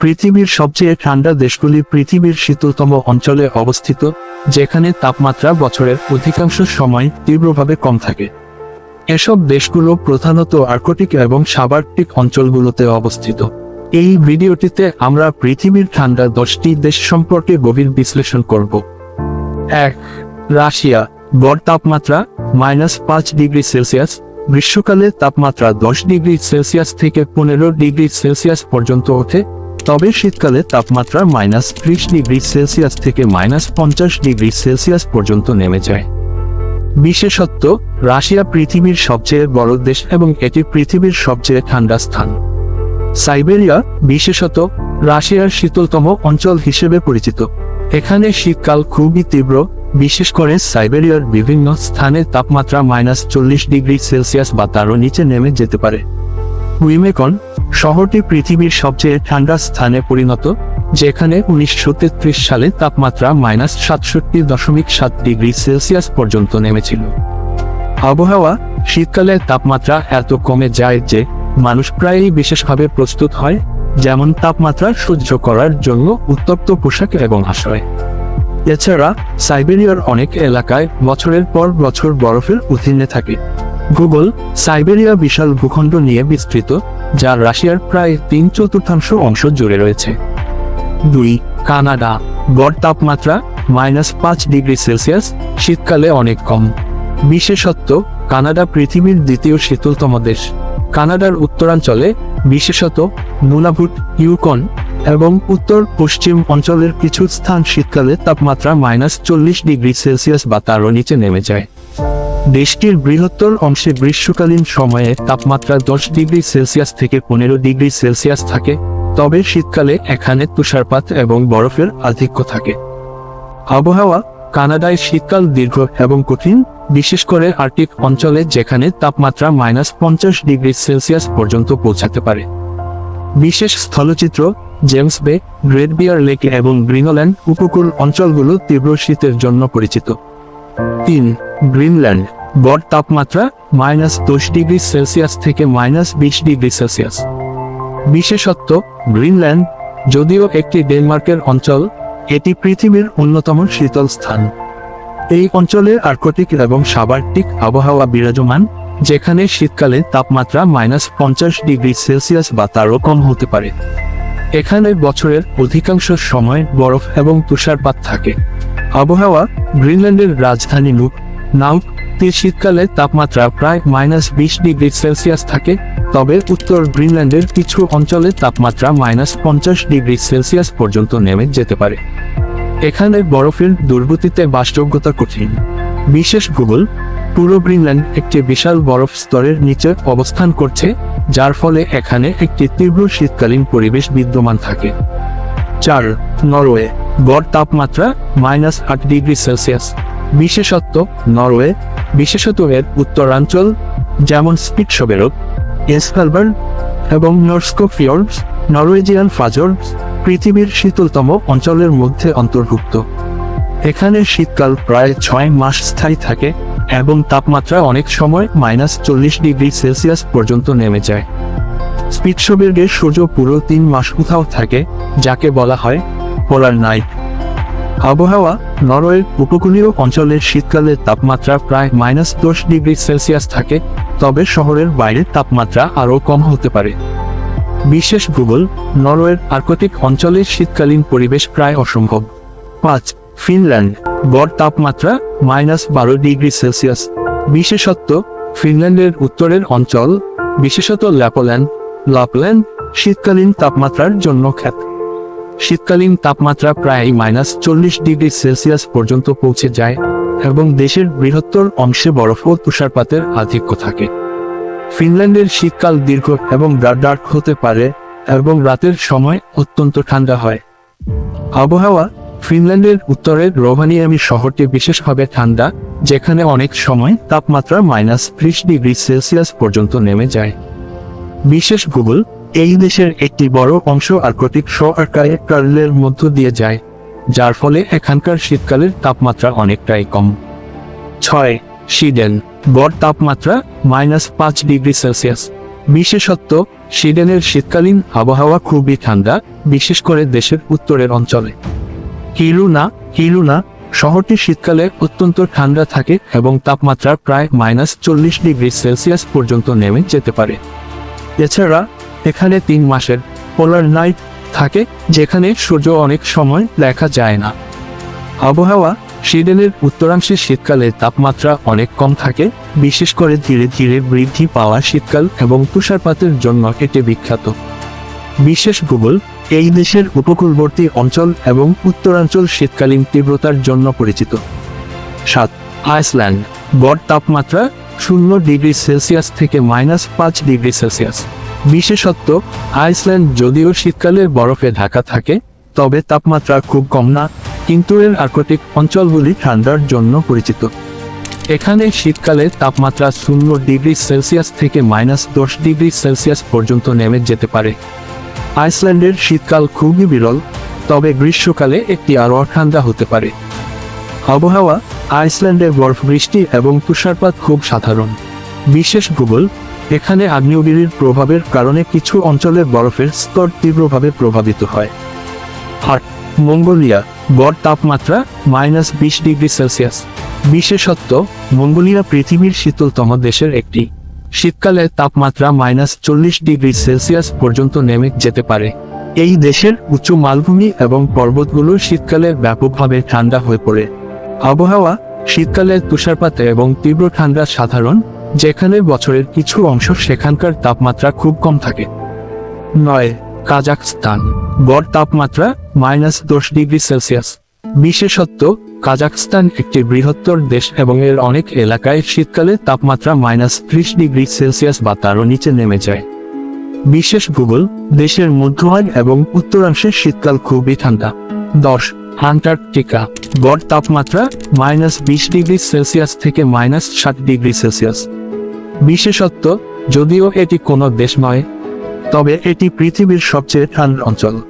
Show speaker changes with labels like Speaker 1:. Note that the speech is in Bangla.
Speaker 1: পৃথিবীর সবচেয়ে ঠান্ডা দেশগুলি পৃথিবীর শীতলতম অঞ্চলে অবস্থিত, যেখানে তাপমাত্রা বছরের অধিকাংশ সময় তীব্রভাবে কম থাকে। এসব দেশগুলো প্রধানত আর্কটিক এবং সাবার্টিক অঞ্চলগুলোতে অবস্থিত। এই ভিডিওটিতে আমরা পৃথিবীর ঠান্ডা দশটি দেশ সম্পর্কে গভীর বিশ্লেষণ করব। এক, রাশিয়া। গড় তাপমাত্রা মাইনাস পাঁচ ডিগ্রি সেলসিয়াস, গ্রীষ্মকালে তাপমাত্রা দশ ডিগ্রি সেলসিয়াস থেকে পনেরো ডিগ্রি সেলসিয়াস পর্যন্ত ওঠে তবে শীতকালে তাপমাত্রা মাইনাস ত্রিশ ডিগ্রি সেলসিয়াস থেকে মাইনাস পঞ্চাশ ডিগ্রি সেলসিয়াস পর্যন্ত নেমে যায়। বিশেষত্ব, রাশিয়া পৃথিবীর সবচেয়ে বড় দেশ এবং এটি পৃথিবীর সবচেয়ে ঠান্ডা স্থান। সাইবেরিয়া, বিশেষত, রাশিয়ার শীতলতম অঞ্চল হিসেবে পরিচিত। এখানে শীতকাল খুবই তীব্র, বিশেষ করে সাইবেরিয়ার বিভিন্ন স্থানে তাপমাত্রা মাইনাস চল্লিশ ডিগ্রি সেলসিয়াস বা তারও নিচে নেমে যেতে পারে। উইমেকন শহরটি পৃথিবীর সবচেয়ে ঠান্ডা স্থানে পরিণত, যেখানে উনিশশো তেত্রিশ সালে তাপমাত্রা মাইনাস সাতষট্টি দশমিক সাত ডিগ্রি সেলসিয়াস পর্যন্ত নেমেছিল। আবহাওয়া, শীতকালে তাপমাত্রা এত কমে যায় যে, মানুষ প্রায়ই বিশেষভাবে প্রস্তুত হয়, যেমন তাপমাত্রা সহ্য করার জন্য উত্তপ্ত পোশাক এবং আশ্রয়। এছাড়া, সাইবেরিয়ার অনেক এলাকায় বছরের পর বছর বরফের অধীনে থাকে। গুগল, সাইবেরিয়া বিশাল ভূখণ্ড নিয়ে বিস্তৃত যা রাশিয়ার প্রায় তিন চতুর্থাংশ অংশ জুড়ে রয়েছে। দুই, কানাডা। গড় তাপমাত্রা মাইনাস পাঁচ ডিগ্রি সেলসিয়াস, শীতকালে অনেক কম। বিশেষত্ব, কানাডা পৃথিবীর দ্বিতীয় শীতলতম দেশ। কানাডার উত্তরাঞ্চলে বিশেষত নুনাভুট ইউকন এবং উত্তর পশ্চিম অঞ্চলের কিছু স্থান শীতকালে তাপমাত্রা মাইনাস চল্লিশ ডিগ্রি সেলসিয়াস বা তারও নিচে নেমে যায়। দেশটির বৃহত্তর অংশে গ্রীষ্মকালীন সময়ে তাপমাত্রা দশ ডিগ্রি সেলসিয়াস থেকে পনেরো ডিগ্রি সেলসিয়াস থাকে, তবে শীতকালে এখানে তুষারপাত এবং বরফের আধিক্য থাকে। আবহাওয়া, কানাডায় শীতকাল দীর্ঘ এবং কঠিন, বিশেষ করে আর্টিক অঞ্চলে যেখানে তাপমাত্রা মাইনাস পঞ্চাশ ডিগ্রি সেলসিয়াস পর্যন্ত পৌঁছাতে পারে। বিশেষ স্থলচিত্র, James Bay, Great Bear Lake এবং গ্রিনল্যান্ড উপকূল অঞ্চলগুলো তীব্র শীতের জন্য পরিচিত। তিন গ্রিনল্যান্ড, গড় তাপমাত্রা মাইনাস দশ ডিগ্রি সেলসিয়াস থেকে মাইনাস বিশ ডিগ্রি সেলসিয়াস। বিশেষত্ব, গ্রিনল্যান্ড, যদিও একটি ডেনমার্কের অঞ্চল, এটি পৃথিবীর অন্যতম শীতল স্থান। এই অঞ্চলে আর্কটিক এবং সাবার্টিক আবহাওয়া বিরাজমান, যেখানে শীতকালে তাপমাত্রা মাইনাস পঞ্চাশ ডিগ্রি সেলসিয়াস বা তারও কম হতে পারে। এখানে বছরের অধিকাংশ সময় বরফ এবং তুষারপাত থাকে। আবহাওয়া, গ্রিনল্যান্ডের রাজধানী নুক নাউক তীর শীতকালে তাপমাত্রা প্রায় মাইনাস বিশ ডিগ্রি সেলসিয়াস থাকে, তবে উত্তর গ্রিনল্যান্ডের কিছু অঞ্চলে তাপমাত্রা মাইনাস পঞ্চাশ ডিগ্রি সেলসিয়াস পর্যন্ত নেমে যেতে পারে। এখানে বরফের দুর্গতিতে বাসযোগ্যতা কঠিন। বিশেষ ভূগোল পুরো গ্রিনল্যান্ড একটি বিশাল বরফ স্তরের নিচে অবস্থান করছে, যার ফলে এখানে একটি তীব্র শীতকালীন পরিবেশ বিদ্যমান থাকে। চার, নরওয়ে, গড় তাপমাত্রা মাইনাস আট ডিগ্রি সেলসিয়াস। বিশেষত্ব, নরওয়ে, বিশেষত এর উত্তরাঞ্চল, যেমন স্পিটসবেরক এসকালবার্ন এবং নর্সকো ফিয়র্ডস নরওয়েজিয়ান ফাজর্স পৃথিবীর শীতলতম অঞ্চলের মধ্যে অন্তর্ভুক্ত। এখানে শীতকাল প্রায় ছয় মাস স্থায়ী থাকে এবং তাপমাত্রা অনেক সময় মাইনাস চল্লিশ ডিগ্রি সেলসিয়াস পর্যন্ত নেমে যায়। স্পিটসবের্গে সূর্য পুরো তিন মাস কোথাও থাকে, যাকে বলা হয় পোলার নাইট। আবহাওয়া নরওয়ের উপকূলীয় অঞ্চলের শীতকালে তাপমাত্রা প্রায় মাইনাস দশ ডিগ্রি সেলসিয়াস থাকে, তবে শহরের বাইরে তাপমাত্রা আরও কম হতে পারে। বিশেষ ভূগোল, নরওয়ের আর্কটিক অঞ্চলের শীতকালীন পরিবেশ প্রায় অসম্ভব। পাঁচ, ফিনল্যান্ড, গড় তাপমাত্রা মাইনাস বারো ডিগ্রি সেলসিয়াস। বিশেষত্ব, ফিনল্যান্ডের উত্তরের অঞ্চল, বিশেষত ল্যাপোল্যান্ড, লাপল্যান্ড, শীতকালীন তাপমাত্রার জন্য খ্যাত। শীতকালীন তাপমাত্রা প্রায় মাইনাস চল্লিশ ডিগ্রি সেলসিয়াস পর্যন্ত পৌঁছে যায় এবং দেশের বৃহত্তর অংশে বরফ ও তুষারপাতের আধিক্য থাকে। ফিনল্যান্ডের শীতকাল দীর্ঘ এবং ডার্ক হতে পারে এবং রাতের সময় অত্যন্ত ঠান্ডা হয়। আবহাওয়া ফিনল্যান্ডের উত্তরের রোভানিয়ামি শহরটি বিশেষভাবে ঠান্ডা, যেখানে অনেক সময় তাপমাত্রা মাইনাস ত্রিশ ডিগ্রি সেলসিয়াস পর্যন্ত নেমে যায়। বিশেষ ভূগোল এই দেশের একটি বড় অংশ আর্কটিক শো আর্কায়ে কার্লের মধ্য দিয়ে যায়, যার ফলে এখানকার শীতকালের তাপমাত্রা অনেকটাই কম। ছয় সুইডেন গড় তাপমাত্রা মাইনাস পাঁচ ডিগ্রি সেলসিয়াস। বিশেষত্ব সুইডেনের শীতকালীন আবহাওয়া খুবই ঠান্ডা, বিশেষ করে দেশের উত্তরের অঞ্চলে। কিলুনা কিরুনা শহরটি শীতকালে অত্যন্ত ঠান্ডা থাকে এবং তাপমাত্রা প্রায় মাইনাস চল্লিশ ডিগ্রি সেলসিয়াস পর্যন্ত নেমে যেতে পারে। এছাড়া এখানে তিন মাসের পোলার নাইট থাকে, যেখানে সূর্য অনেক সময় দেখা যায় না। আবহাওয়া সুইডেনের উত্তরাংশে শীতকালে তাপমাত্রা অনেক কম থাকে, বিশেষ করে ধীরে ধীরে বৃদ্ধি পাওয়া শীতকাল এবং তুষারপাতের জন্য এটি বিখ্যাত। বিশেষ ভূগোল, এই দেশের উপকূলবর্তী অঞ্চল এবং উত্তরাঞ্চল শীতকালীন তীব্রতার জন্য পরিচিত। সাত, আইসল্যান্ড। গড় তাপমাত্রা শূন্য ডিগ্রি সেলসিয়াস থেকে মাইনাস পাঁচ ডিগ্রি সেলসিয়াস। বিশেষত্ব, আইসল্যান্ড যদিও শীতকালে বরফে ঢাকা থাকে, তবে তাপমাত্রা খুব কম না, কিন্তু এর আর্কটিক অঞ্চলগুলি ঠান্ডার জন্য পরিচিত। এখানে শীতকালে তাপমাত্রা শূন্য ডিগ্রি সেলসিয়াস থেকে মাইনাস দশ ডিগ্রি সেলসিয়াস পর্যন্ত নেমে যেতে পারে। আইসল্যান্ডের শীতকাল খুবই বিরল, তবে গ্রীষ্মকালে একটি আরও ঠান্ডা হতে পারে। আবহাওয়া আইসল্যান্ডে বরফ বৃষ্টি এবং তুষারপাত খুব সাধারণ। বিশেষ ভূগোল এখানে আগ্নেয়গিরির প্রভাবের কারণে কিছু অঞ্চলের বরফের স্তর তীব্রভাবে প্রভাবিত হয়। আর মঙ্গোলিয়া, গড় তাপমাত্রা মাইনাস বিশ ডিগ্রি সেলসিয়াস। বিশেষত্ব, মঙ্গোলিয়া পৃথিবীর শীতলতম দেশের একটি। শীতকালে তাপমাত্রা মাইনাস চল্লিশ ডিগ্রি সেলসিয়াস পর্যন্ত নেমে যেতে পারে। এই দেশের উঁচু মালভূমি এবং পর্বতগুলো শীতকালে ব্যাপকভাবে ঠান্ডা হয়ে পড়ে। আবহাওয়া, শীতকালে তুষারপাত এবং তীব্র ঠান্ডা সাধারণ যেখানে বছরের কিছু অংশ সেখানকার তাপমাত্রা খুব কম থাকে। নয় কাজাকস্তান গড় তাপমাত্রা মাইনাস দশ ডিগ্রি সেলসিয়াস। বিশেষত্ব কাজাকস্তান একটি বৃহত্তর দেশ এবং এর অনেক এলাকায় শীতকালে তাপমাত্রা মাইনাস ত্রিশ ডিগ্রি সেলসিয়াস বা তারও নিচে নেমে যায়। বিশেষ ভূগোল, দেশের মধ্যভাগ এবং উত্তরাংশে শীতকাল খুবই ঠান্ডা। দশ, আন্টার্কটিকা। গড় তাপমাত্রা মাইনাস বিশ ডিগ্রি সেলসিয়াস থেকে মাইনাস ষাট ডিগ্রি সেলসিয়াস। বিশেষত্ব যদিও এটি কোনো দেশ নয় তবে এটি পৃথিবীর সবচেয়ে ঠান্ডা অঞ্চল।